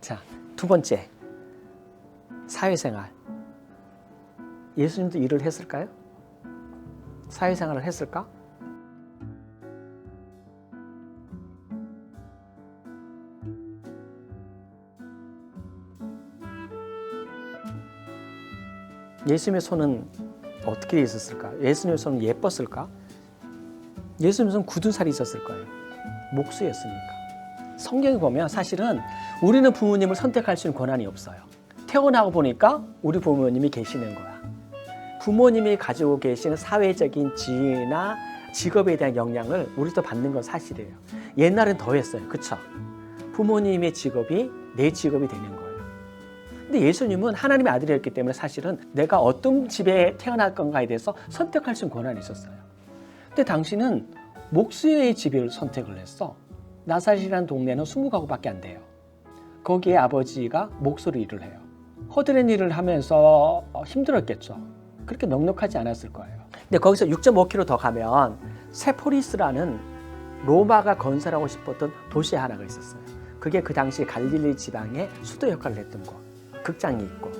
자, 두 번째. 사회생활. 예수님도 일을 했을까요? 사회생활을 했을까? 예수님의 손은 어떻게 있었을까? 예수님의 손은 예뻤을까? 예수님의 손은 굳은 살이 있었을 거예요. 목수였으니까. 성경에 보면 사실은 우리는 부모님을 선택할 수 있는 권한이 없어요. 태어나고 보니까 우리 부모님이 계시는 거야. 부모님이 가지고 계시는 사회적인 지위나 직업에 대한 영향을 우리도 받는 건 사실이에요. 옛날엔 더 했어요. 그쵸? 부모님의 직업이 내 직업이 되는 거예요. 근데 예수님은 하나님의 아들이었기 때문에 사실은 내가 어떤 집에 태어날 건가에 대해서 선택할 수 있는 권한이 있었어요. 근데 당신은 목수의 집을 선택을 했어. 나사렛이라는 동네는 20가구밖에 안 돼요. 거기에 아버지가 목소리 일을 해요. 허드렛 일을 하면서 힘들었겠죠. 그렇게 넉넉하지 않았을 거예요. 근데 거기서 6.5km 더 가면 세포리스라는 로마가 건설하고 싶었던 도시 하나가 있었어요. 그게 그 당시 갈릴리 지방의 수도 역할을 했던 곳. 극장이 있고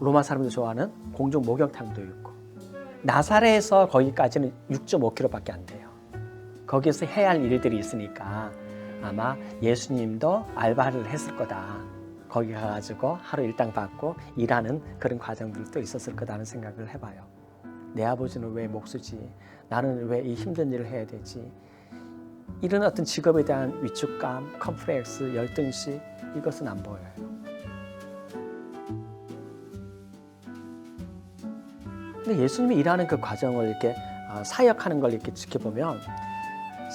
로마 사람들 좋아하는 공중 목욕탕도 있고 나사렛에서 거기까지는 6.5km밖에 안 돼요. 거기서 해야 할 일들이 있으니까 아마 예수님도 알바를 했을 거다. 거기 가가지고 하루 일당 받고 일하는 그런 과정들도 있었을 거다는 생각을 해봐요. 내 아버지는 왜 목수지? 나는 왜 이 힘든 일을 해야 되지? 이런 어떤 직업에 대한 위축감, 컴플렉스, 열등시 이것은 안 보여요. 근데 예수님이 일하는 그 과정을 이렇게 어, 사역하는 걸 이렇게 지켜보면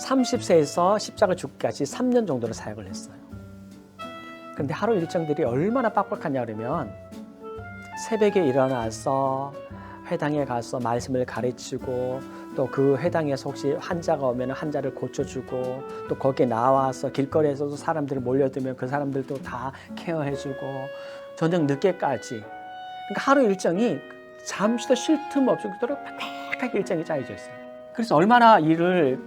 30세에서 십자가 죽기까지 3년 정도를 사역을 했어요. 그런데 하루 일정들이 얼마나 빡빡하냐 그러면 새벽에 일어나서 회당에 가서 말씀을 가르치고 또 그 회당에서 혹시 환자가 오면 환자를 고쳐주고 또 거기에 나와서 길거리에서도 사람들이 몰려들면 그 사람들도 다 케어해주고 저녁 늦게까지 그러니까 하루 일정이 잠시도 쉴 틈 없이 그토록 빡빡하게 일정이 짜여져 있어요. 그래서 얼마나 일을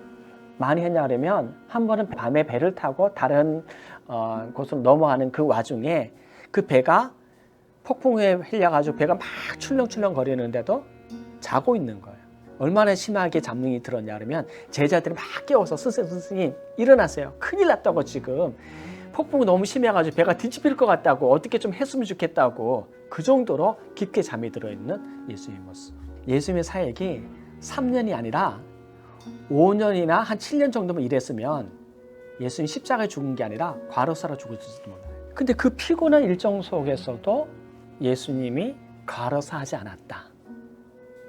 많이 했냐 그러면 한 번은 밤에 배를 타고 다른 어, 곳으로 넘어가는 그 와중에 그 배가 폭풍에 흘려가지고 배가 막 출렁출렁 거리는데도 자고 있는 거예요. 얼마나 심하게 잡능이 들었냐 그러면 제자들이 막 깨워서 스승 스승님 일어나세요. 큰일 났다고 지금 폭풍이 너무 심해가지고 배가 뒤집힐 것 같다고 어떻게 좀 했으면 좋겠다고 그 정도로 깊게 잠이 들어있는 예수님의 모습. 예수님의 사역이 3년이 아니라 5년이나 한 7년 정도만 일했으면 예수님 십자가에 죽은 게 아니라 과로사로 죽었을지도 몰라요. 근데 그 피곤한 일정 속에서도 예수님이 과로사하지 않았다.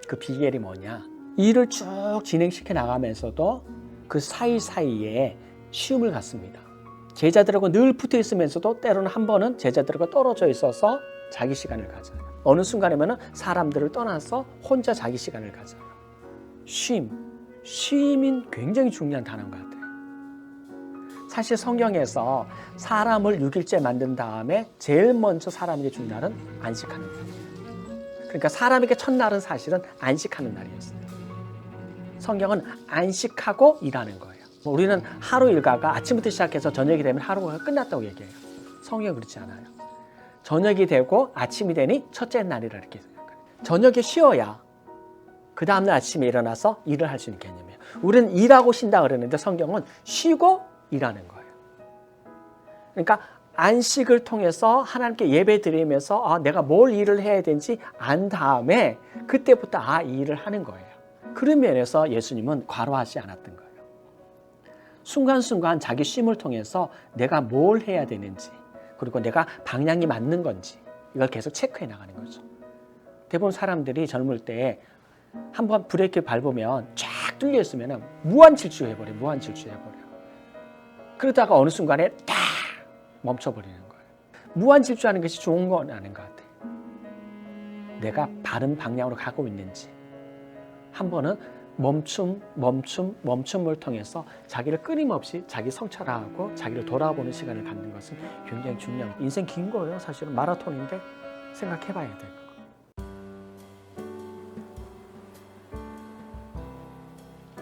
그 비결이 뭐냐? 일을 쭉 진행시켜 나가면서도 그 사이사이에 쉬움을 갖습니다. 제자들하고 늘 붙어 있으면서도 때로는 한 번은 제자들과 떨어져 있어서 자기 시간을 가져요. 어느 순간에는 사람들을 떠나서 혼자 자기 시간을 가져요. 쉼. 쉼인 굉장히 중요한 단어인 것 같아요. 사실 성경에서 사람을 6일째 만든 다음에 제일 먼저 사람에게 준 날은 안식하는 날이에요. 그러니까 사람에게 첫날은 사실은 안식하는 날이었어요. 성경은 안식하고 일하는 거예요. 우리는 하루 일과가 아침부터 시작해서 저녁이 되면 하루가 끝났다고 얘기해요. 성경은 그렇지 않아요. 저녁이 되고 아침이 되니 첫째 날이라 이렇게 생각해요. 저녁에 쉬어야 그 다음날 아침에 일어나서 일을 할 수 있는 개념이에요. 우리는 일하고 쉰다 그러는데 성경은 쉬고 일하는 거예요. 그러니까 안식을 통해서 하나님께 예배 드리면서 아, 내가 뭘 일을 해야 되는지 안 다음에 그때부터 아, 이 일을 하는 거예요. 그런 면에서 예수님은 과로하지 않았던 거예요. 순간순간 자기 쉼을 통해서 내가 뭘 해야 되는지 그리고 내가 방향이 맞는 건지 이걸 계속 체크해 나가는 거죠. 대부분 사람들이 젊을 때 한번 브레이크 밟으면 쫙 뚫려 있으면 무한 질주해버려, 무한 질주해버려. 그러다가 어느 순간에 딱 멈춰버리는 거예요. 무한 질주하는 것이 좋은 건 아닌 것 같아요. 내가 바른 방향으로 가고 있는지. 한 번은 멈춤, 멈춤, 멈춤을 통해서 자기를 끊임없이 자기 성찰하고 자기를 돌아보는 시간을 갖는 것은 굉장히 중요한 인생 긴 거예요. 사실은 마라톤인데 생각해봐야 돼요.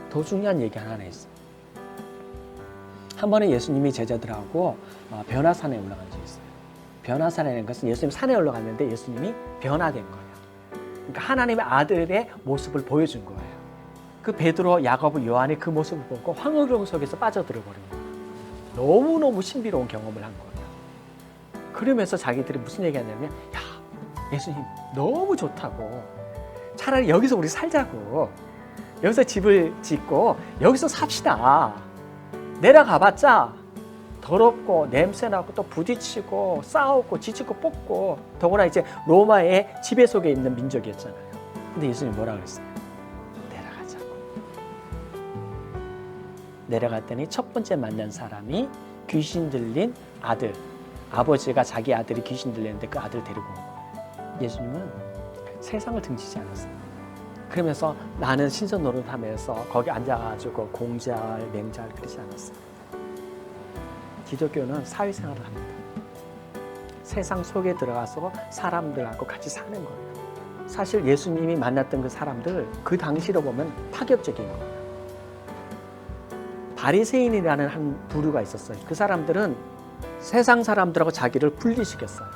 더 중요한 얘기 하나 있어요. 한 번에 예수님이 제자들하고 어, 변화산에 올라간 적이 있어요. 변화산이라는 것은 예수님 산에 올라갔는데 예수님이 변화된 거예요. 그러니까 하나님의 아들의 모습을 보여준 거예요. 그 베드로, 야고보, 요한이 그 모습을 보고 황홀경 속에서 빠져들어 버린 거예요. 너무 너무 신비로운 경험을 한 거예요. 그러면서 자기들이 무슨 얘기하냐면 야 예수님 너무 좋다고 차라리 여기서 우리 살자고 여기서 집을 짓고 여기서 삽시다. 내려가봤자 더럽고 냄새나고 또 부딪히고 싸우고 지치고 뽑고 더구나 이제 로마의 지배 속에 있는 민족이었잖아요. 근데 예수님 뭐라 그랬어요? 내려가자고. 내려갔더니 첫 번째 만난 사람이 귀신 들린 아들. 아버지가 자기 아들이 귀신 들렸는데 그 아들 데리고 온 거예요. 예수님은 세상을 등지지 않았어요. 그러면서 나는 신선 노릇하면서 거기 앉아가지고 공잘, 맹잘 그러지 않았어요. 기독교는 사회생활을 합니다. 세상 속에 들어가서 사람들하고 같이 사는 거예요. 사실 예수님이 만났던 그 사람들 그 당시로 보면 파격적인 거예요. 바리새인이라는 한 부류가 있었어요. 그 사람들은 세상 사람들하고 자기를 분리시켰어요.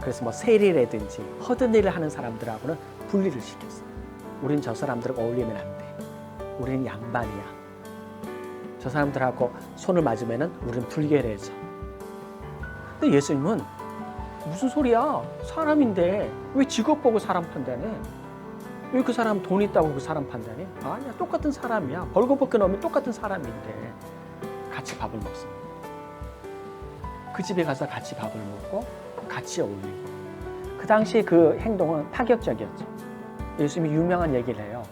그래서 뭐 세리라든지 허든 일을 하는 사람들하고는 분리를 시켰어요. 우린 저 사람들하고 어울리면 안 돼. 우리는 양반이야. 저 사람들하고 손을 맞으면은 우리는 불결해져. 근데 예수님은 무슨 소리야? 사람인데 왜 직업 보고 사람 판단해? 왜 그 사람 돈 있다고 그 사람 판단해? 아니야, 똑같은 사람이야. 벌거벗겨 놓으면 똑같은 사람인데 같이 밥을 먹습니다. 그 집에 가서 같이 밥을 먹고 같이 어울리고 그 당시 그 행동은 파격적이었죠. 예수님이 유명한 얘기를 해요.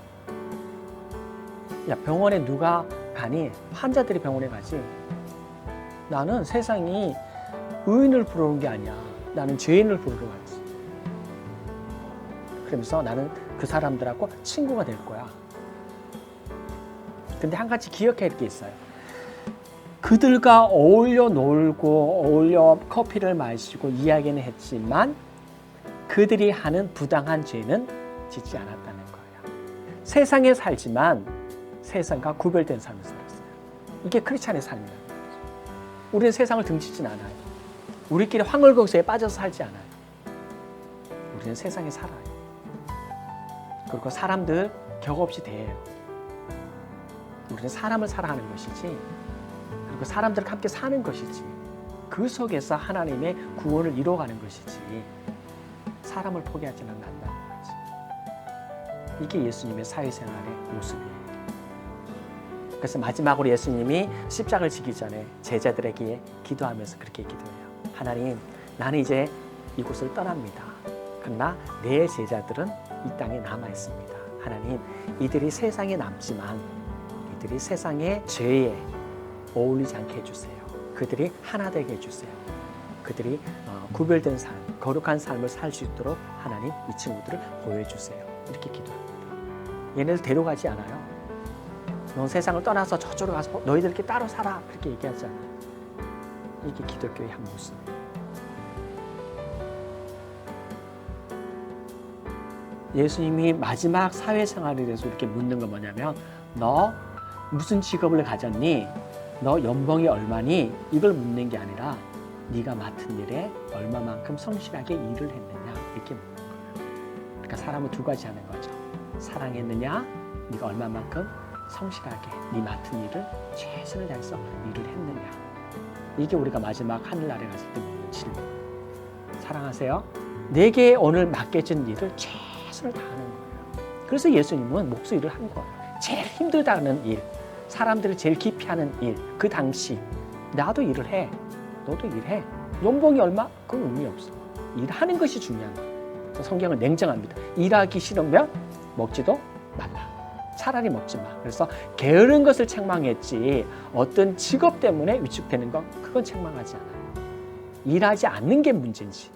야 병원에 누가 가니 환자들이 병원에 가지. 나는 세상이 의인을 부르는 게 아니야. 나는 죄인을 부르러 갔지. 그러면서 나는 그 사람들하고 친구가 될 거야. 근데 한 가지 기억해야 할 게 있어요. 그들과 어울려 놀고 어울려 커피를 마시고 이야기는 했지만 그들이 하는 부당한 죄는 짓지 않았다는 거예요. 세상에 살지만 세상과 구별된 삶을 살았어요. 이게 크리스찬의 삶이라는. 우리는 세상을 등지진 않아요. 우리끼리 황홀경세에 빠져서 살지 않아요. 우리는 세상에 살아요. 그리고 사람들 격 없이 대해요. 우리는 사람을 사랑하는 것이지, 그리고 사람들과 함께 사는 것이지, 그 속에서 하나님의 구원을 이루어가는 것이지, 사람을 포기하지는 않는다는 거지. 이게 예수님의 사회생활의 모습이에요. 그래서 마지막으로 예수님이 십자가를 지기 전에 제자들에게 기도하면서 그렇게 기도해요. 하나님, 나는 이제 이곳을 떠납니다. 그러나 내 제자들은 이 땅에 남아 있습니다. 하나님, 이들이 세상에 남지만 이들이 세상의 죄에 어울리지 않게 해주세요. 그들이 하나 되게 해주세요. 그들이 어, 구별된 삶, 거룩한 삶을 살 수 있도록 하나님 이 친구들을 보여주세요. 이렇게 기도합니다. 얘네들 데려가지 않아요. 넌 세상을 떠나서 저쪽으로 가서 너희들 께 따로 살아. 그렇게 얘기하지 않아요. 이게 기독교의 한 모습이에요. 예수님이 마지막 사회생활에 대해서 이렇게 묻는 건 뭐냐면 너 무슨 직업을 가졌니? 너 연봉이 얼마니? 이걸 묻는 게 아니라 네가 맡은 일에 얼마만큼 성실하게 일을 했느냐 이렇게 묻는 거예요. 그러니까 사람은 두 가지 하는 거죠. 사랑했느냐? 네가 얼마만큼 성실하게 네 맡은 일을 최선을 다해서 일을 했느냐? 이게 우리가 마지막 하늘나라에 갔을 때 묻는 질문. 사랑하세요? 내게 오늘 맡겨진 일을 최선을 다하는 거예요. 그래서 예수님은 목소리를 한 거예요. 제일 힘들다는 일, 사람들을 제일 기피하는 일, 그 당시 나도 일을 해. 너도 일해. 연봉이 얼마? 그건 의미 없어. 일하는 것이 중요한 거예요. 성경은 냉정합니다. 일하기 싫으면 먹지도 말라. 차라리 먹지 마. 그래서 게으른 것을 책망했지 어떤 직업 때문에 위축되는 건 그건 책망하지 않아요. 일하지 않는 게 문제인지